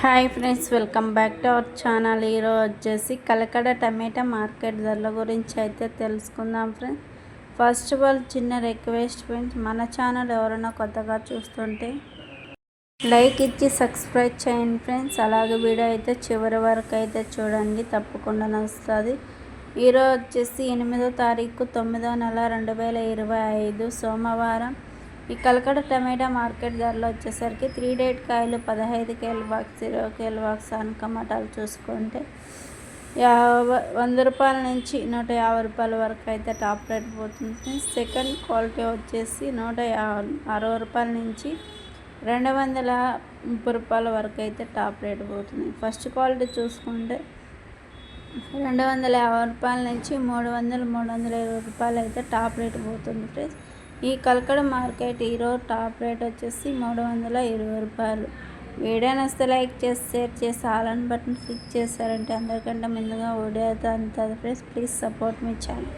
Hi friends welcome back to our channel. ఈరోజు వచ్చేసి కలకడ టమాటా market ధరల గురించి అయితే తెలుసుకుందాం ఫ్రెండ్స్. ఫస్ట్ ఆఫ్ ఆల్ చిన్న రిక్వెస్ట్ ఫ్రెండ్స్ మన ఛానల్ ఎవరైనా కొత్తగా చూస్తుంటే లైక్ ఇచ్చి సబ్స్క్రైబ్ చేయండి ఫ్రెండ్స్. అలాగే వీడియో అయితే చివరి వరకు అయితే చూడండి తప్పకుండా నచ్చుతుంది. ఈరోజు వచ్చేసి ఎనిమిదో తారీఖు తొమ్మిదో నెల రెండు వేల ఇరవై ఐదు సోమవారం. ఈ కలకడ టమాటా మార్కెట్ ధరలు వచ్చేసరికి త్రీ డేట్ కాయలు పదహైదు కేల బాక్స్ ఇరవై కేల బాక్స్ అనకమటాలు చూసుకుంటే యాభై వంద రూపాయల నుంచి నూట యాభై రూపాయల వరకు అయితే టాప్ రేట్ పోతుంది. సెకండ్ క్వాలిటీ వచ్చేసి నూట అరవై రూపాయల నుంచి రెండు వందల ముప్పై రూపాయల వరకు అయితే టాప్ రేట్ పోతుంది. ఫస్ట్ క్వాలిటీ చూసుకుంటే రెండు వందల యాభై రూపాయల నుంచి మూడు వందలు మూడు వందల ఇరవై రూపాయలు అయితే టాప్ రేట్ పోతుంది ఫ్రెండ్స్. ఈ కలకడ మార్కెట్ ఈరోజు టాప్ రేట్ వచ్చేసి మూడు వందల ఇరవై రూపాయలు. వీడియో నస్తే లైక్ చేసి షేర్ చేసి ఆలన్ బటన్ క్లిక్ చేశారంటే అందరికంటే ముందుగా వీడియో అంత. ఫ్రెండ్స్ ప్లీజ్ సపోర్ట్ మీ ఛానల్.